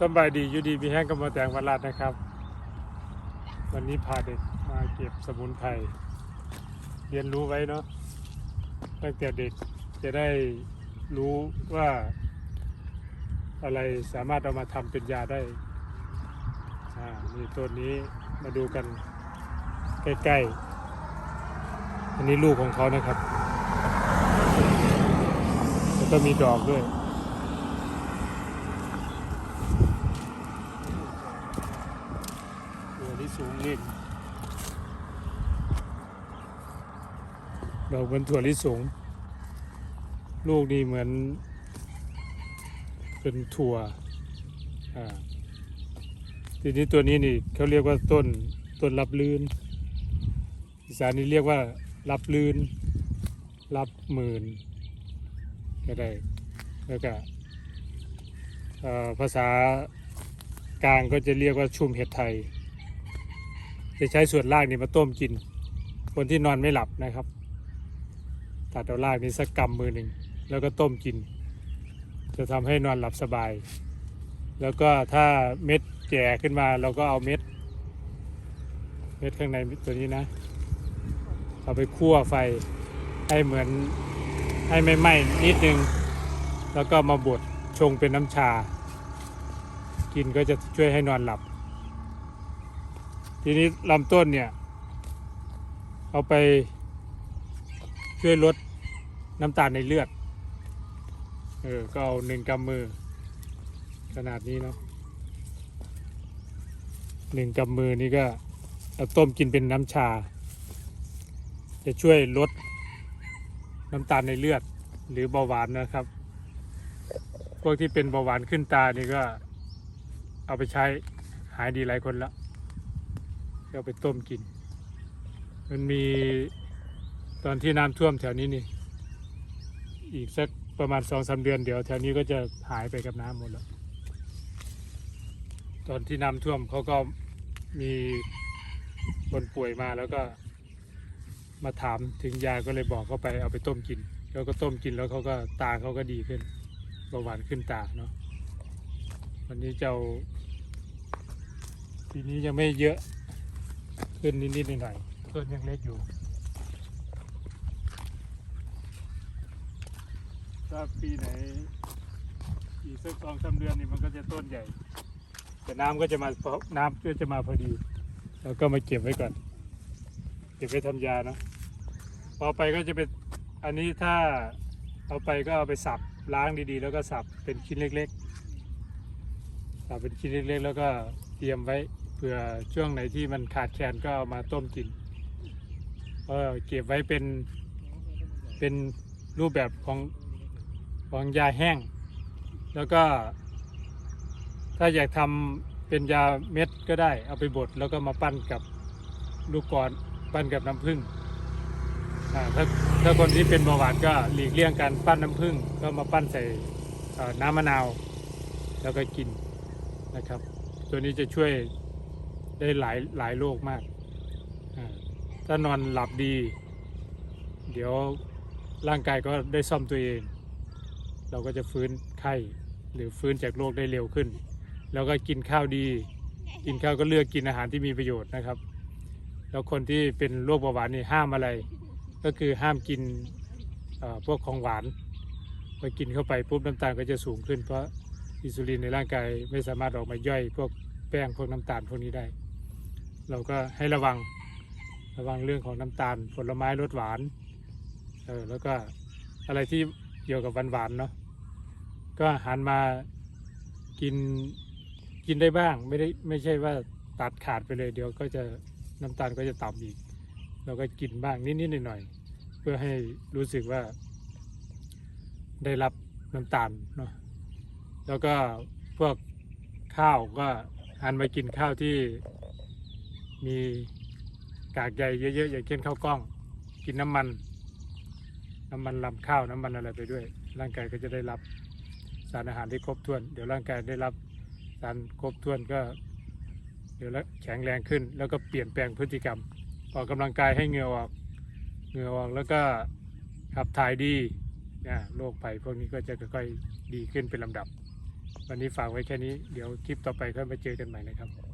สบายดีอยู่ดีมีแห้งกับมาแตงวันรัดนะครับ วันนี้พาเด็กมาเก็บสมุนไพรเรียนรู้ไว้เนาะตั้งแต่เด็กจะได้รู้ว่าอะไรสามารถเอามาทำเป็นยาได้อ่านี่ต้นนี้มาดูกันใกล้ๆ อันนี้ลูกของเขานะครับ แล้วก็มีดอกด้วย ตัวที่ สูงเล่นดอกเหมือนถั่วลิสง ลูกนี่เหมือน เป็นถั่ว อ่า ทีนี้ตัวนี้นี่เขาเรียกว่าต้นต้นรับลื่นอีสานนี่เรียกว่ารับลื่น รับหมื่นก็ได้ แล้วก็ภาษากลางก็จะเรียกว่าชุมเห็ดไทย จะใช้ส่วนล่างนี่มาต้มกิน คนที่นอนไม่หลับนะครับ ตัดเอาล่างนี้สักกำมือหนึ่งแล้วก็ต้มกิน จะทำให้นอนหลับสบาย แล้วก็ถ้าเม็ดแก่ขึ้นมาเราก็เอาเม็ด เม็ดข้างในตัวนี้นะ เอาไปคั่วไฟให้เหมือนให้ไม่ไหม้นิดนึง แล้วก็มาบดชงเป็นน้ำชา กินก็จะช่วยให้นอนหลับ ทีนี้ลำต้นเนี่ย เอาไปช่วยลดน้ำตาลในเลือด เออ ก็เอาหนึ่งกำมือ ขนาดนี้เนาะหนึ่งกำมือนี่ก็เอาต้มกินเป็นน้ำชา จะช่วยลดน้ำตาลในเลือดหรือเบาหวานนะครับ พวกที่เป็นเบาหวานขึ้นตานี่ก็เอาไปใช้หายดีหลายคนแล้ว เอาไปต้มกิน มันมีตอนที่น้ำท่วมแถวนี้นี่ อีกสักประมาณสองสาเดือนเดี๋ยวแถวนี้ก็จะหายไปกับน้ำหมดแล้ว ตอนที่น้ำท่วมเขาก็มีคนป่วยมาแล้วก็ มาถามถึงยาก็เลยบอกเขาไปเอาไปต้มกิน แล้วก็ต้มกินแล้วเขาก็ตาเขาก็ดีขึ้นเบาหวานขึ้นตาเนาะวันนี้เจ้าปีนี้ยังไม่เยอะ ขึ้นนิดๆหน่อยๆต้นยังเล็กอยู่ถ้าปีไหนอีกสักสองสามเดือนนี่มันก็จะต้นใหญ่ แต่น้ำก็จะมาพอน้ำก็จะมาพอดีแล้วก็มาเก็บไว้ก่อน เก็บไว้ทำยาเนาะพอไปก็จะเป็นอันนี้ถ้าเอาไปก็เอาไปสับล้างดีๆ แล้วก็สับเป็นชิ้นเล็กๆสับเป็นชิ้นเล็กๆ แล้วก็เตรียมไว้ เผื่อช่วงไหนที่มันขาดแคลนก็เอามาต้มกินเออเก็บไว้เป็นเป็นรูปแบบของของยาแห้ง แล้วก็ ถ้าอยากทำเป็นยาเม็ดก็ได้ เอาไปบดแล้วก็มาปั้นกับลูกกรอนปั้นกับน้ำผึ้งถ้าถ้าคนที่เป็นเบาหวานก็หลีกเลี่ยงการปั้นน้ำผึ้งก็มาปั้นใส่น้ำมะนาว แล้วก็กินนะครับ ตัวนี้จะช่วย ได้หลายหลายโรคมาก ถ้านอนหลับดี เดี๋ยวร่างกายก็ได้ซ่อมตัวเอง เราก็จะฟื้นไข้หรือฟื้นจากโรคได้เร็วขึ้น แล้วก็กินข้าวดี กินข้าวก็เลือกกินอาหารที่มีประโยชน์นะครับ แล้วคนที่เป็นโรคเบาหวานนี่ห้ามอะไร ก็คือห้ามกินพวกของหวานพอกินเข้าไปปุ๊บน้ำตาลก็จะสูงขึ้นเพราะอินซูลินในร่างกายไม่สามารถออกมาย่อยพวกแป้งพวกน้ำตาลพวกนี้ได้ เราก็ให้ระวังระวังเรื่องของน้ำตาลผลไม้รสหวานเออแล้วก็อะไรที่เกี่ยวกับหวานๆเนาะก็หันมากินกินได้บ้างไม่ได้ไม่ใช่ว่าตัดขาดไปเลยเดี๋ยวก็จะน้ำตาลก็จะต่ำอีก เราก็กินบ้างนิดๆหน่อยๆเพื่อให้รู้สึกว่า ได้รับน้ำตาลเนาะแล้วก็พวกข้าวก็หันมากินข้าวที่ มีกากใยเยอะๆอย่างเช่นข้าวกล้อง กินน้ำมัน น้ำมันลำข้าวน้ำมันอะไรไปด้วย ร่างกายก็จะได้รับสารอาหารที่ครบถ้วน เดี๋ยวร่างกายได้รับสารครบถ้วนก็ เดี๋ยวแล้วแข็งแรงขึ้น แล้วก็เปลี่ยนแปลงพฤติกรรม ออกกำลังกายให้เหงื่อออกเหงื่อออกแล้วก็ขับถ่ายดีนะโรคภัยพวกนี้ก็จะค่อยๆดีขึ้นเป็นลำดับ วันนี้ฝากไว้แค่นี้ เดี๋ยวคลิปต่อไปค่อยมาเจอกันใหม่นะครับ